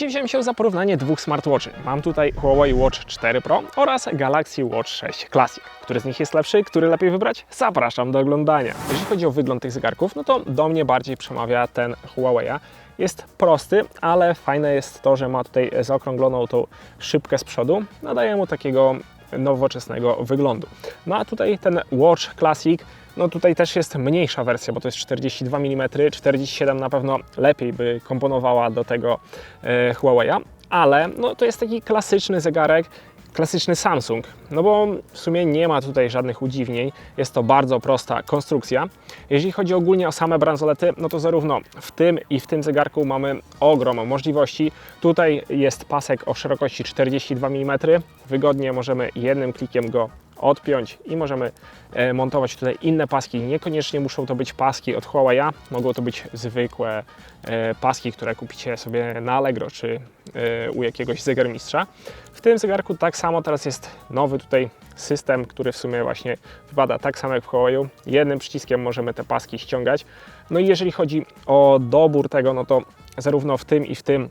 Dzisiaj wziąłem się za porównanie dwóch smartwatchy. Mam tutaj Huawei Watch 4 Pro oraz Galaxy Watch 6 Classic. Który z nich jest lepszy, który lepiej wybrać? Zapraszam do oglądania. Jeżeli chodzi o wygląd tych zegarków, no to do mnie bardziej przemawia ten Huawei'a. Jest prosty, ale fajne jest to, że ma tutaj zaokrągloną tą szybkę z przodu. Nadaje mu takiego nowoczesnego wyglądu. No a tutaj ten Watch Classic, no tutaj też jest mniejsza wersja, bo to jest 42 mm, 47 na pewno lepiej by komponowała do tego e, Huawei'a, ale no to jest taki klasyczny zegarek, klasyczny Samsung, no bo w sumie nie ma tutaj żadnych udziwnień, jest to bardzo prosta konstrukcja. Jeżeli chodzi ogólnie o same bransolety, no to zarówno w tym i w tym zegarku mamy ogrom możliwości. Tutaj jest pasek o szerokości 42 mm, wygodnie możemy jednym klikiem go odpiąć i możemy e, montować tutaj inne paski. Niekoniecznie muszą to być paski od Huawei'a, mogą to być zwykłe e, paski, które kupicie sobie na Allegro czy e, u jakiegoś zegarmistrza. W tym zegarku tak samo teraz jest nowy tutaj system, który w sumie właśnie wypada tak samo jak w Huawei'u. Jednym przyciskiem możemy te paski ściągać. No i jeżeli chodzi o dobór tego, no to zarówno w tym i w tym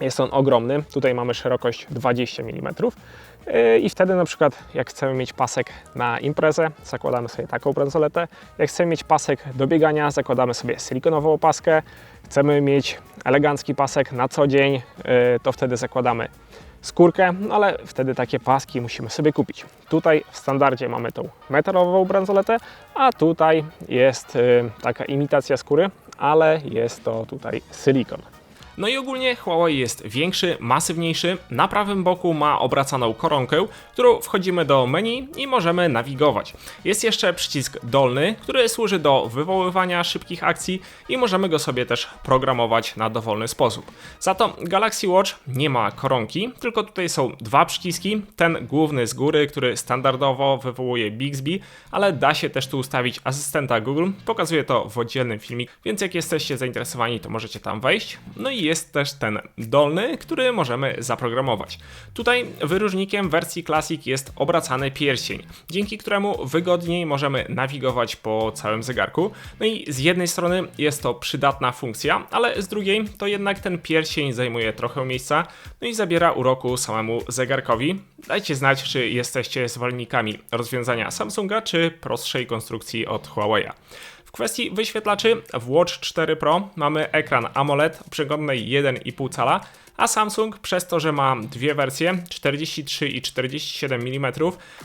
jest on ogromny. Tutaj mamy szerokość 20 mm. Yy, I wtedy na przykład jak chcemy mieć pasek na imprezę, zakładamy sobie taką bransoletę. Jak chcemy mieć pasek do biegania, zakładamy sobie silikonową opaskę. Chcemy mieć elegancki pasek na co dzień, yy, to wtedy zakładamy skórkę, no ale wtedy takie paski musimy sobie kupić. Tutaj w standardzie mamy tą metalową bransoletę, a tutaj jest yy, taka imitacja skóry, ale jest to tutaj silikon. No i ogólnie Huawei jest większy, masywniejszy. Na prawym boku ma obracaną koronkę, którą wchodzimy do menu i możemy nawigować. Jest jeszcze przycisk dolny, który służy do wywoływania szybkich akcji i możemy go sobie też programować na dowolny sposób. Za to Galaxy Watch nie ma koronki, tylko tutaj są dwa przyciski. Ten główny z góry, który standardowo wywołuje Bixby, ale da się też tu ustawić asystenta Google. Pokazuję to w oddzielnym filmie, więc jak jesteście zainteresowani, to możecie tam wejść. No i jest też ten dolny, który możemy zaprogramować. Tutaj wyróżnikiem wersji Classic jest obracany pierścień, dzięki któremu wygodniej możemy nawigować po całym zegarku. No i z jednej strony jest to przydatna funkcja, ale z drugiej to jednak ten pierścień zajmuje trochę miejsca, no i zabiera uroku samemu zegarkowi. Dajcie znać, czy jesteście zwolennikami rozwiązania Samsunga, czy prostszej konstrukcji od Huawei'a. Kwestii wyświetlaczy w Watch 4 Pro mamy ekran AMOLED o przeglądnej 1,5 cala, a Samsung przez to, że ma dwie wersje 43 i 47 mm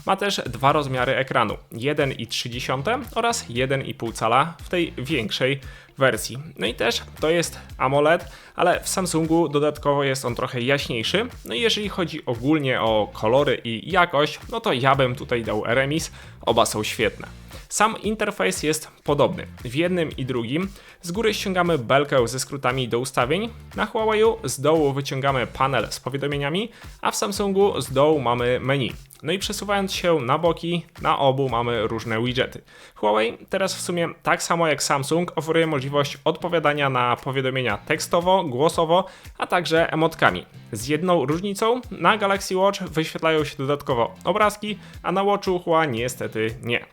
ma też dwa rozmiary ekranu 1,3 oraz 1,5 cala w tej większej wersji. No i też to jest AMOLED, ale w Samsungu dodatkowo jest on trochę jaśniejszy. No i jeżeli chodzi ogólnie o kolory i jakość, no to ja bym tutaj dał RMIS, oba są świetne. Sam interfejs jest podobny w jednym i drugim. Z góry ściągamy belkę ze skrótami do ustawień, na Huawei'u z dołu wyciągamy panel z powiadomieniami, a w Samsungu z dołu mamy menu. No i przesuwając się na boki, na obu mamy różne widgety. Huawei teraz w sumie tak samo jak Samsung oferuje możliwość odpowiadania na powiadomienia tekstowo, głosowo, a także emotkami. Z jedną różnicą, na Galaxy Watch wyświetlają się dodatkowo obrazki, a na Watchu Hua niestety nie.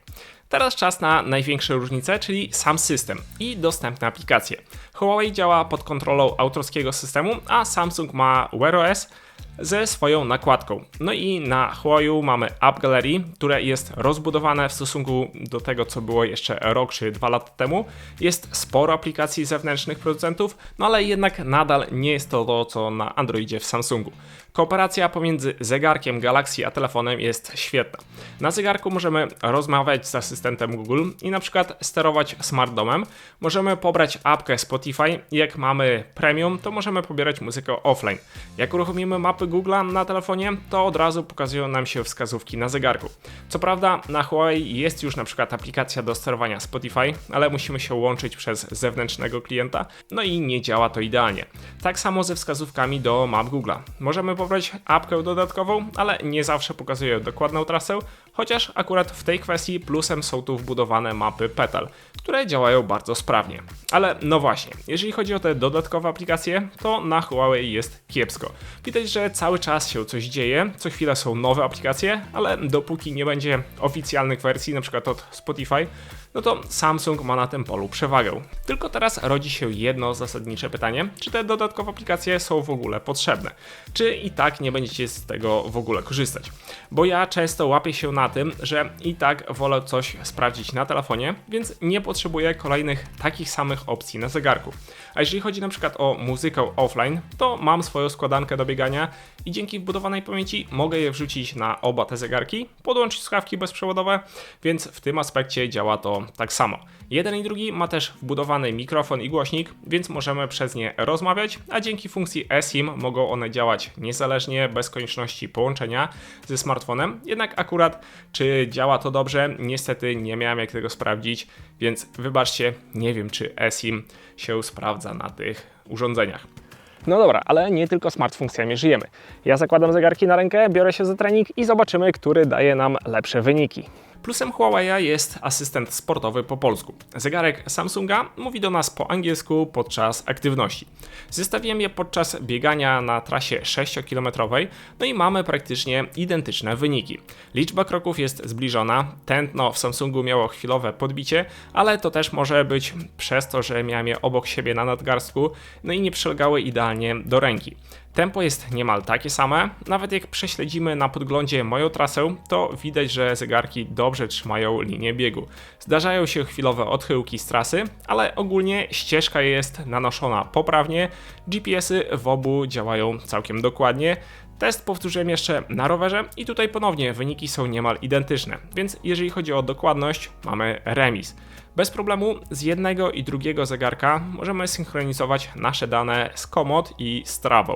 Teraz czas na największe różnice, czyli sam system i dostępne aplikacje. Huawei działa pod kontrolą autorskiego systemu, a Samsung ma Wear OS, ze swoją nakładką. No i na Huawei mamy App Gallery, które jest rozbudowane w stosunku do tego, co było jeszcze rok czy dwa lata temu. Jest sporo aplikacji zewnętrznych producentów, no ale jednak nadal nie jest to to, co na Androidzie w Samsungu. Kooperacja pomiędzy zegarkiem Galaxy a telefonem jest świetna. Na zegarku możemy rozmawiać z asystentem Google i na przykład sterować smart domem. Możemy pobrać apkę Spotify. Jak mamy premium, to możemy pobierać muzykę offline. Jak uruchomimy mapy Google'a na telefonie, to od razu pokazują nam się wskazówki na zegarku. Co prawda na Huawei jest już na przykład aplikacja do sterowania Spotify, ale musimy się łączyć przez zewnętrznego klienta, no i nie działa to idealnie. Tak samo ze wskazówkami do map Google'a. Możemy pobrać apkę dodatkową, ale nie zawsze pokazuje dokładną trasę, chociaż akurat w tej kwestii plusem są tu wbudowane mapy Petal, które działają bardzo sprawnie. Ale no właśnie, jeżeli chodzi o te dodatkowe aplikacje, to na Huawei jest kiepsko. Widać, że cały czas się coś dzieje, co chwila są nowe aplikacje, ale dopóki nie będzie oficjalnych wersji, przykład od Spotify, no to Samsung ma na tym polu przewagę. Tylko teraz rodzi się jedno zasadnicze pytanie, czy te dodatkowe aplikacje są w ogóle potrzebne? Czy i tak nie będziecie z tego w ogóle korzystać? Bo ja często łapię się na tym, że i tak wolę coś sprawdzić na telefonie, więc nie potrzebuję kolejnych takich samych opcji na zegarku. A jeżeli chodzi na przykład o muzykę offline, to mam swoją składankę do biegania i dzięki wbudowanej pamięci mogę je wrzucić na oba te zegarki, podłączyć słuchawki bezprzewodowe, więc w tym aspekcie działa to tak samo. Jeden i drugi ma też wbudowany mikrofon i głośnik, więc możemy przez nie rozmawiać, a dzięki funkcji eSIM mogą one działać niezależnie, bez konieczności połączenia ze smartfonem. Jednak akurat, czy działa to dobrze, niestety nie miałem jak tego sprawdzić, więc wybaczcie, nie wiem czy eSIM się sprawdza na tych urządzeniach. No dobra, ale nie tylko smart funkcjami żyjemy. Ja zakładam zegarki na rękę, biorę się za trening i zobaczymy, który daje nam lepsze wyniki. Plusem Huawei jest asystent sportowy po polsku. Zegarek Samsunga mówi do nas po angielsku podczas aktywności. Zestawiłem je podczas biegania na trasie 6-kilometrowej, no i mamy praktycznie identyczne wyniki. Liczba kroków jest zbliżona, tętno w Samsungu miało chwilowe podbicie, ale to też może być przez to, że miałem je obok siebie na nadgarstku, no i nie przylegały idealnie do ręki. Tempo jest niemal takie same, nawet jak prześledzimy na podglądzie moją trasę, to widać, że zegarki dobrze trzymają linię biegu. Zdarzają się chwilowe odchyłki z trasy, ale ogólnie ścieżka jest nanoszona poprawnie, GPS-y w obu działają całkiem dokładnie. Test powtórzyłem jeszcze na rowerze i tutaj ponownie wyniki są niemal identyczne, więc jeżeli chodzi o dokładność, mamy remis. Bez problemu z jednego i drugiego zegarka możemy synchronizować nasze dane z Komoot i Strava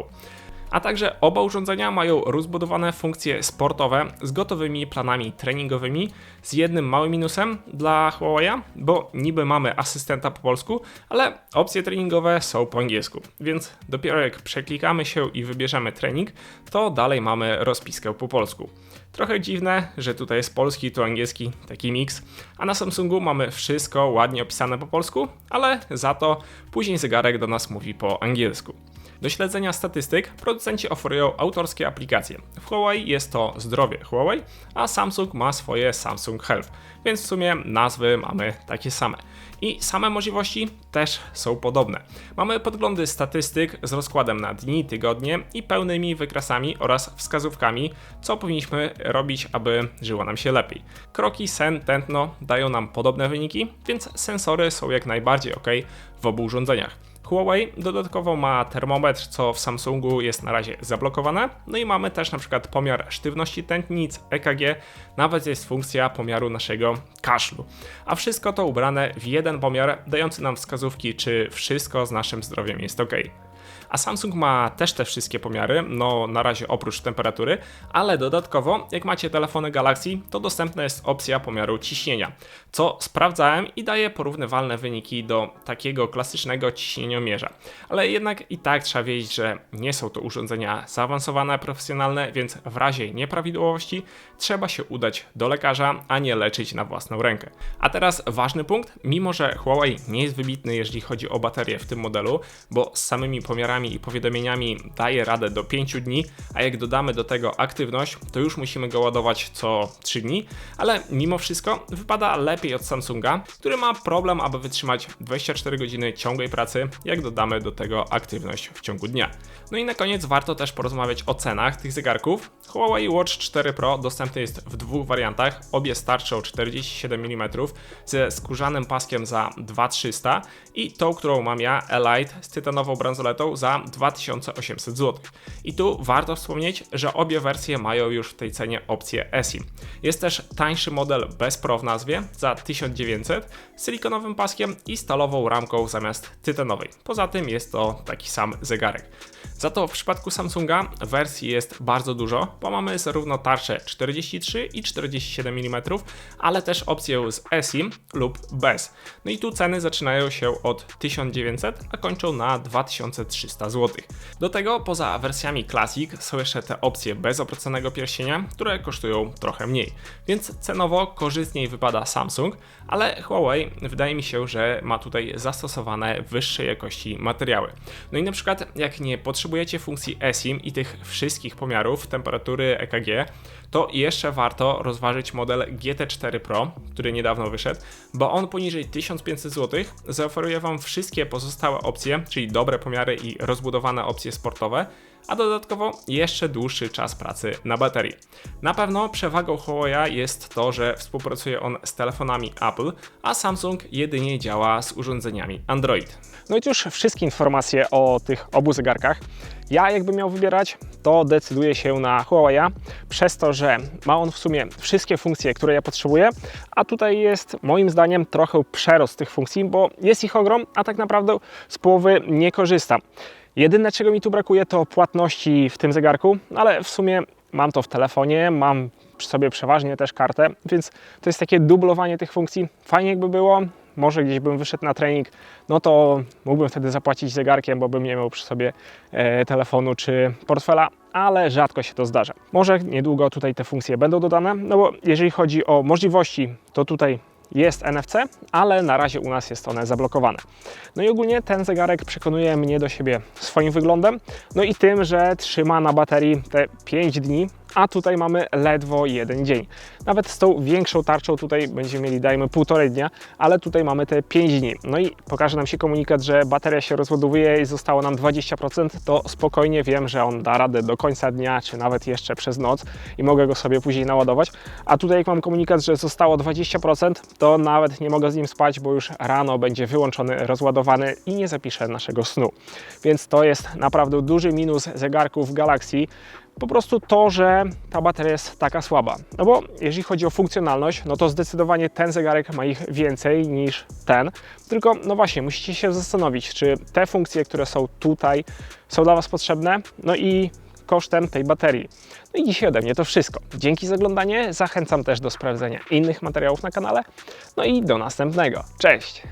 a także oba urządzenia mają rozbudowane funkcje sportowe z gotowymi planami treningowymi, z jednym małym minusem dla Huawei, bo niby mamy asystenta po polsku, ale opcje treningowe są po angielsku, więc dopiero jak przeklikamy się i wybierzemy trening, to dalej mamy rozpiskę po polsku. Trochę dziwne, że tutaj jest polski, tu angielski, taki miks, a na Samsungu mamy wszystko ładnie opisane po polsku, ale za to później zegarek do nas mówi po angielsku. Do śledzenia statystyk producenci oferują autorskie aplikacje. W Huawei jest to zdrowie Huawei, a Samsung ma swoje Samsung Health, więc w sumie nazwy mamy takie same. I same możliwości też są podobne. Mamy podglądy statystyk z rozkładem na dni, tygodnie i pełnymi wykresami oraz wskazówkami, co powinniśmy robić, aby żyło nam się lepiej. Kroki, sen, tętno dają nam podobne wyniki, więc sensory są jak najbardziej ok w obu urządzeniach. Huawei dodatkowo ma termometr, co w Samsungu jest na razie zablokowane. No i mamy też na przykład pomiar sztywności tętnic, EKG, nawet jest funkcja pomiaru naszego kaszlu. A wszystko to ubrane w jeden pomiar, dający nam wskazówki, czy wszystko z naszym zdrowiem jest ok. A Samsung ma też te wszystkie pomiary, no na razie oprócz temperatury, ale dodatkowo, jak macie telefony Galaxy, to dostępna jest opcja pomiaru ciśnienia, co sprawdzałem i daje porównywalne wyniki do takiego klasycznego ciśnieniomierza. Ale jednak i tak trzeba wiedzieć, że nie są to urządzenia zaawansowane, profesjonalne, więc w razie nieprawidłowości trzeba się udać do lekarza, a nie leczyć na własną rękę. A teraz ważny punkt, mimo że Huawei nie jest wybitny, jeżeli chodzi o baterię w tym modelu, bo z samymi pomiarami i powiadomieniami daje radę do 5 dni, a jak dodamy do tego aktywność, to już musimy go ładować co 3 dni, ale mimo wszystko wypada lepiej od Samsunga, który ma problem, aby wytrzymać 24 godziny ciągłej pracy, jak dodamy do tego aktywność w ciągu dnia. No i na koniec warto też porozmawiać o cenach tych zegarków. Huawei Watch 4 Pro dostępny jest w dwóch wariantach, obie starczą 47 mm ze skórzanym paskiem za 2300 i tą, którą mam ja, Elite z tytanową bransoletą za 2800 zł. I tu warto wspomnieć, że obie wersje mają już w tej cenie opcję eSIM. Jest też tańszy model bez Pro w nazwie za 1900 z silikonowym paskiem i stalową ramką zamiast tytanowej. Poza tym jest to taki sam zegarek. Za to w przypadku Samsunga wersji jest bardzo dużo, bo mamy zarówno tarcze 43 i 47 mm, ale też opcję z eSIM lub bez. No i tu ceny zaczynają się od 1900, a kończą na 2300 zł. Do tego poza wersjami Classic są jeszcze te opcje bez opłaconego pierścienia, które kosztują trochę mniej. Więc cenowo korzystniej wypada Samsung, ale Huawei wydaje mi się, że ma tutaj zastosowane wyższej jakości materiały. No i na przykład jak nie pod potrzebujecie funkcji eSIM i tych wszystkich pomiarów temperatury EKG, to jeszcze warto rozważyć model GT4 Pro, który niedawno wyszedł, bo on poniżej 1500 zł zaoferuje Wam wszystkie pozostałe opcje, czyli dobre pomiary i rozbudowane opcje sportowe, a dodatkowo jeszcze dłuższy czas pracy na baterii. Na pewno przewagą Huawei jest to, że współpracuje on z telefonami Apple, a Samsung jedynie działa z urządzeniami Android. No i już wszystkie informacje o tych obu zegarkach. Ja jakbym miał wybierać, to decyduję się na Huawei, przez to, że ma on w sumie wszystkie funkcje, które ja potrzebuję, a tutaj jest moim zdaniem trochę przerost tych funkcji, bo jest ich ogrom, a tak naprawdę z połowy nie korzystam. Jedyne czego mi tu brakuje to płatności w tym zegarku, ale w sumie mam to w telefonie, mam przy sobie przeważnie też kartę, więc to jest takie dublowanie tych funkcji. Fajnie jakby było, może gdzieś bym wyszedł na trening, no to mógłbym wtedy zapłacić zegarkiem, bo bym nie miał przy sobie e, telefonu czy portfela, ale rzadko się to zdarza. Może niedługo tutaj te funkcje będą dodane, no bo jeżeli chodzi o możliwości, to tutaj jest NFC, ale na razie u nas jest one zablokowane. No i ogólnie ten zegarek przekonuje mnie do siebie swoim wyglądem, no i tym, że trzyma na baterii te 5 dni, a tutaj mamy ledwo jeden dzień. Nawet z tą większą tarczą tutaj będziemy mieli, dajmy, półtorej dnia, ale tutaj mamy te 5 dni. No i pokaże nam się komunikat, że bateria się rozładowuje i zostało nam 20%, to spokojnie wiem, że on da radę do końca dnia, czy nawet jeszcze przez noc i mogę go sobie później naładować. A tutaj jak mam komunikat, że zostało 20%, to nawet nie mogę z nim spać, bo już rano będzie wyłączony, rozładowany i nie zapiszę naszego snu. Więc to jest naprawdę duży minus zegarków Galaxy po prostu to, że ta bateria jest taka słaba. No bo jeżeli chodzi o funkcjonalność, no to zdecydowanie ten zegarek ma ich więcej niż ten. Tylko, no właśnie, musicie się zastanowić, czy te funkcje, które są tutaj, są dla Was potrzebne, no i kosztem tej baterii. No i dzisiaj ode mnie to wszystko. Dzięki za oglądanie. Zachęcam też do sprawdzenia innych materiałów na kanale. No i do następnego. Cześć!